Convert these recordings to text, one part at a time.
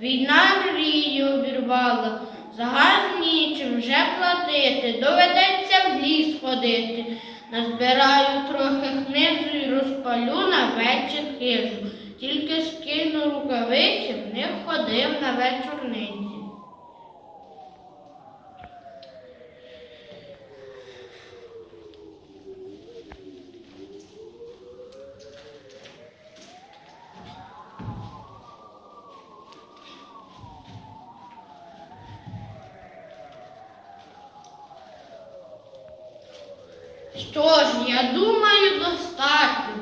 Війна мрії обірвала, за нічим вже платити, доведеться в ліс ходити. Назбираю трохи хнизу і розпалю на вечір хижу. Тільки скину рукавиці, в них ходив на вечорниці. Що ж, я думаю, достатньо.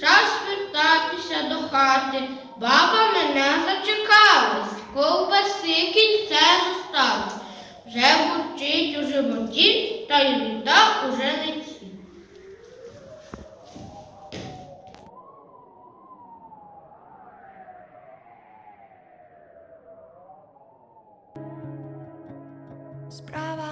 Час вертатися до хати. Баба мене зачекалась, ковбаси кільце зосталось. Вже бурчить у животі, та й літа уже не ті. Справа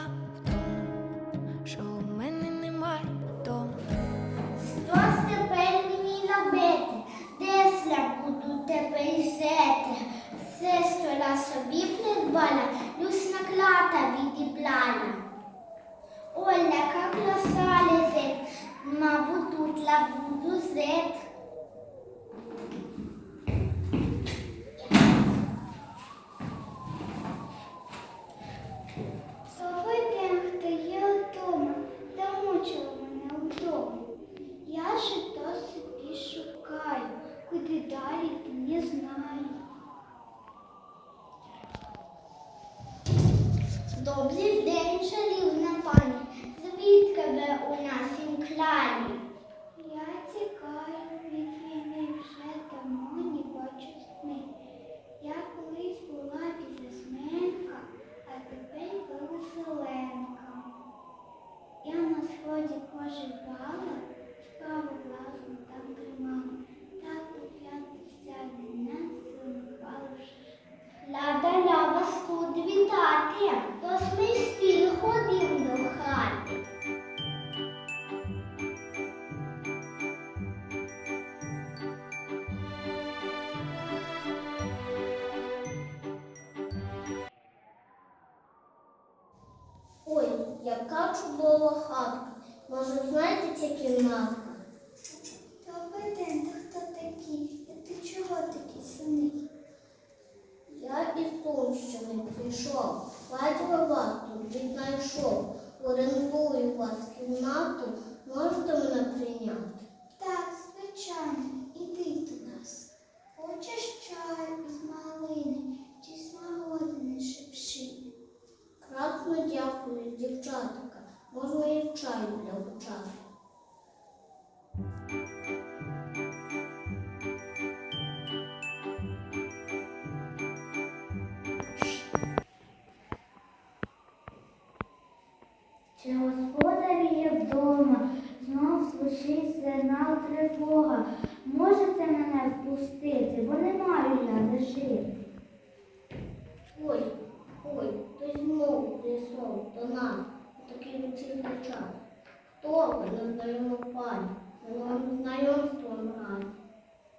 тепер сети? Сестра собі придбала, люсна клата відібрала. Ой, яка краса лежить, мабуть, тут ла буду зет. Добрий день, чарівна пані. Звідки ви у нашім краї? Я Вітати, тож ми спіль ходимо до хати. Ой, яка чудова хатка. Може, знаєте ця кімнатка? Добрий день, ти хто такий? І ти чого такий сумний? Я із Сумщини прийшов. Бачила вас тут віднайшов. Орендую вас кімнату. Можете мене прийняти? Так, звичайно, іди до нас. Хочеш чаю із малини чи смородини шепши? Красно дякую, дівчатка. Можна і чаю для початку. Чи господарі є вдома, знов звучить сигнал тривога. Можете мене впустити, бо не маю я де жити. Ой, ой, ти знову прийшов до нас у такий вечірній час. Хто ви не знаємо пані? Ми вам знайомством раді.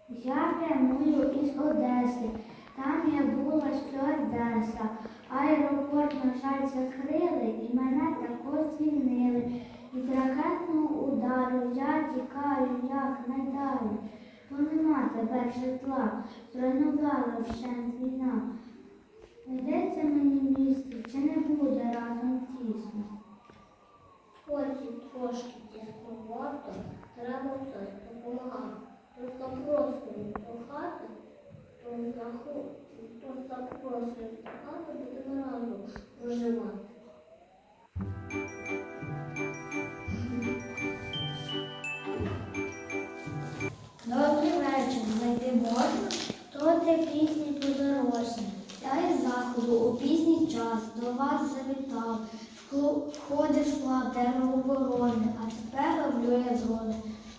Я прямую із Одеси. Там я була стюардеса. Аеропорт, на жаль, закрили і мене також звільнили. Від ракетного удару я тікаю, як не. Бо нема тепер житла, зруйнувала вщент війна. Йдеться мені місце, чи не буде разом тісно. Хоч і трошки тісновато, треба щось допомагати. Хто запрошує до хати, то запрошує до хати, будемо разом проживати. Хто ти пісній подорожний? Я із заходу у пізній час до вас завітав. Входив склад тероборони, а тепер роблю я згоди.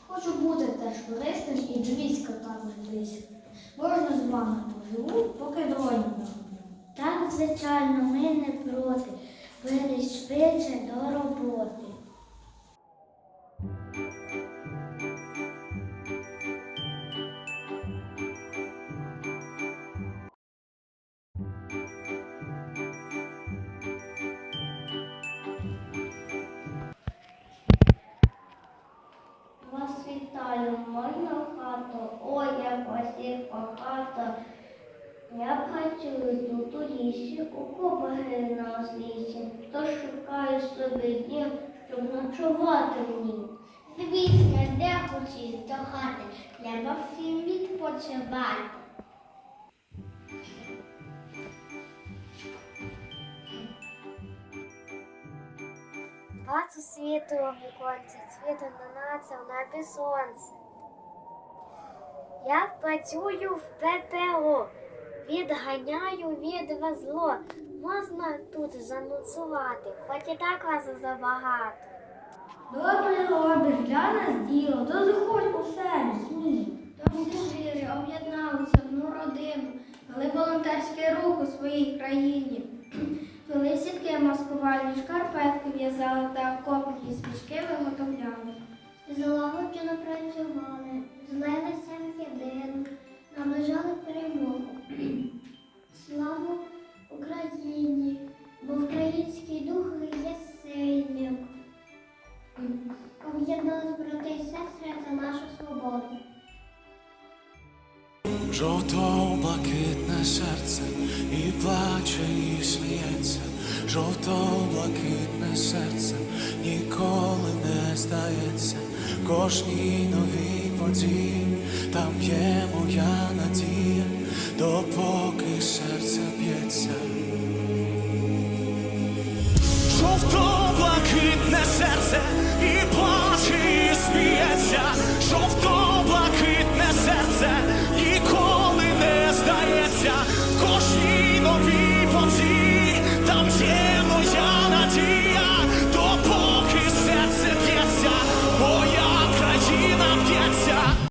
Хочу бути теж корисним і до також близько. Можна з вами поживу, поки дроні. Так, звичайно, ми не проти. Виріш швидше до роботи. вітаю, можна хату, ой, як осіх хата. Я б працюю тут у лісі, у кобаги на злісі, то шукаю собі днів, щоб ночувати в. Звісно, де хочеш до хати, треба всім відпочивати. Бачу світу у віконці, світу на в небі сонце. Я працюю в ППО, відганяю від вас зло. Можна тут заночувати, хоч і так вас забагато. Добре робиш для нас діло, то заходь у себе, смій. Тож звіри об'єдналися в одну родину, вели волонтерський рух у своїй країні. Вели сітки маскувальні, шкарпетки в'язали та окопні свічки виготовляли. Злагоджено працювали, злилися в єдину, наближали перемогу. Слава Україні, бо український дух є сильним. Об'єднались брати і сестри за нашу свободу. Жовто-блакитне серце і плаче, і сміється, жовто-блакитне серце ніколи не здається, кожній новій подій, там є моя надія, допоки серце б'ється. Жовто-блакитне серце і плаче, і сміється.